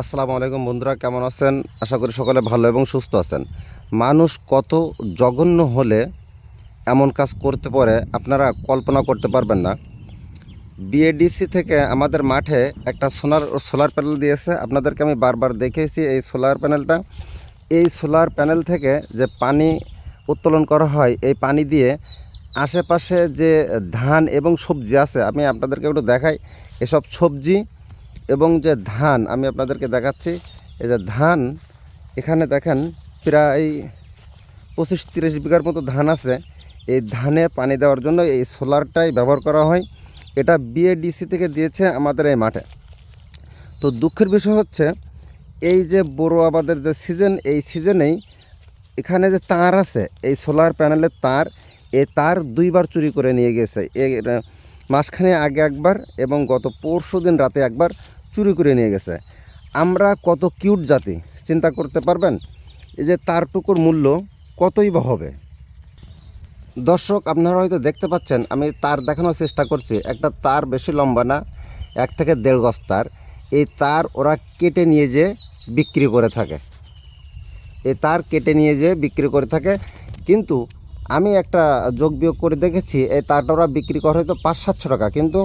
আসসালামু আলাইকুম বন্ধুরা, কেমন আছেন? আশা করি সকলে ভালো এবং সুস্থ আছেন। মানুষ কত জঘন্য হলে এমন কাজ করতে পারে, আপনারা কল্পনা করতে পারবেন না। বিএডিসি থেকে আমাদের মাঠে একটা সোনার সোলার প্যানেল দিয়েছে। আপনাদেরকে আমি বারবার দেখেছি এই সোলার প্যানেলটা। এই সোলার প্যানেল থেকে যে পানি উত্তোলন করা হয়, এই পানি দিয়ে আশেপাশে যে ধান এবং সবজি আছে, আমি আপনাদেরকে একটু দেখাই। এসব সবজি এবং যে ধান, আমি আপনাদেরকে দেখাচ্ছি, এই যে ধান, এখানে দেখেন প্রায় পঁচিশ তিরিশ বিঘার মতো ধান আছে। এই ধানে পানি দেওয়ার জন্য এই সোলারটাই ব্যবহার করা হয়। এটা বিএডিসি থেকে দিয়েছে আমাদের এই মাঠে। তো দুঃখের বিষয় হচ্ছে, এই যে বড়ো আবাদের যে সিজন, এই সিজনেই এখানে যে তার আছে, এই সোলার প্যানেলের তার এই তার দুইবার চুরি করে নিয়ে গেছে। এর মাসখানে আগে একবার এবং গত পরশু দিন রাতে একবার চুরি করে নিয়ে গেছে। আমরা কত কিউট জাতি, চিন্তা করতে পারবেন? এই যে তারটুকুর মূল্য কতই বা হবে? দর্শক, আপনারা হয়তো দেখতে পাচ্ছেন, আমি তার দেখানোর চেষ্টা করছি। একটা তার বেশি লম্বা না, এক থেকে দেড় গজ তার। এই তার ওরা কেটে নিয়ে যেয়ে বিক্রি করে থাকে। এই তার কেটে নিয়ে যেয়ে বিক্রি করে থাকে। কিন্তু আমি একটা যোগ বিয়োগ করে দেখেছি, এই তারটা ওরা বিক্রি করে হয়তো পাঁচ সাতশো টাকা। কিন্তু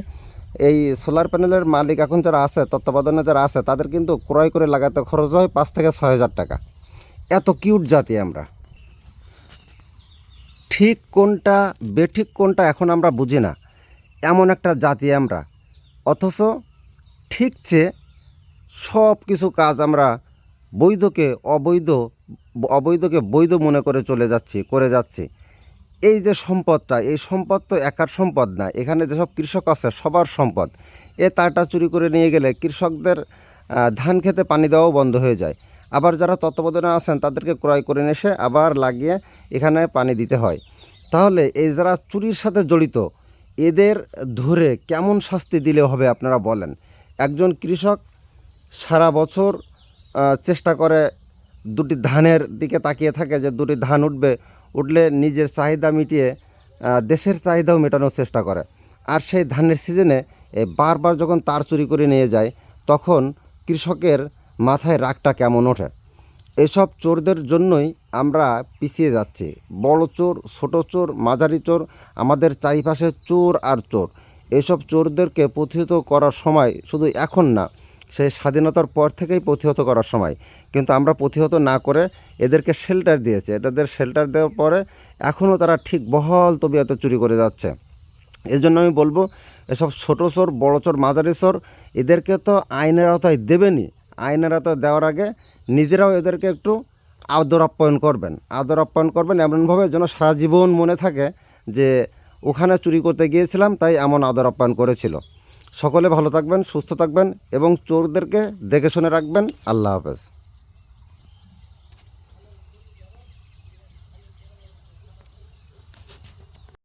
এই সোলার প্যানেলের মালিক এখন যারা আছে, তত্ত্বাবধানে যারা আছে, তাদের কিন্তু ক্রয় করে লাগাতে খরচ হয় পাঁচ থেকে ছয় হাজার টাকা। এত কিউট জাতি আমরা। ঠিক কোনটা বেঠিক কোনটা এখন আমরা বুঝি না। এমন একটা জাতি আমরা। অথচ ঠিক চেয়ে সব কিছু কাজ আমরা বৈধকে অবৈধ, অবৈধকে বৈধ মনে করে চলে যাচ্ছি, করে যাচ্ছি। এই যে সম্পদটা, এই সম্পদ তো একার সম্পদ না, এখানে যেসব কৃষক আছে সবার সম্পদ। এ তারটা চুরি করে নিয়ে গেলে কৃষকদের ধান খেতে পানি দেওয়াও বন্ধ হয়ে যায়। আবার যারা তত্ত্বাবধানে আছেন তাদেরকে ক্রয় করে এসে আবার লাগিয়ে এখানে পানি দিতে হয়। তাহলে এই যারা চুরির সাথে জড়িত, এদের ধরে কেমন শাস্তি দিলে হবে আপনারা বলেন? একজন কৃষক সারা বছর চেষ্টা করে দুটি ধানের দিকে তাকিয়ে থাকে যে দুটি ধান উঠবে উঠলে নিজের চাহিদা মিটিয়ে দেশের চাহিদাও মেটানোর চেষ্টা করে। আর সেই ধানের সিজনে বারবার যখন তার চুরি করে নিয়ে যায়, তখন কৃষকের মাথায় রাগটা কেমন ওঠে? এসব চোরদের জন্যই আমরা পিছিয়ে যাচ্ছি। বড় চোর, ছোট চোর, মাঝারি চোর, আমাদের চারিপাশে চোর আর চোর। এসব চোরদেরকে প্রতিহত করার সময় শুধু এখন না সেই স্বাধীনতার পর থেকেই প্রতিহত করার সময়। কিন্তু আমরা প্রতিহত না করে এদেরকে শেল্টার দিয়েছে। এটাদের শেল্টার দেওয়ার পরে এখনও তারা ঠিক বহল তবিয়তে চুরি করে যাচ্ছে। এই জন্য আমি বলব, এসব ছোটো চোর, বড়ো চোর, মাঝারি চোর, এদেরকে তো আইনের আওতায় দেবেনি আইনের আওতায় দেওয়ার আগে নিজেরাও এদেরকে একটু আদর আপ্যায়ন করবেন। আদর আপ্যায়ন করবেন, এমনভাবে যেন সারা জীবন মনে থাকে যে ওখানে চুরি করতে গিয়েছিলাম, তাই এমন আদর আপ্যায়ন করেছিল। সকলে ভালো থাকবেন সুস্থ থাকবেন এবং চোরদেরকে দেখে শুনে রাখবেন। আল্লাহ হাফেজ।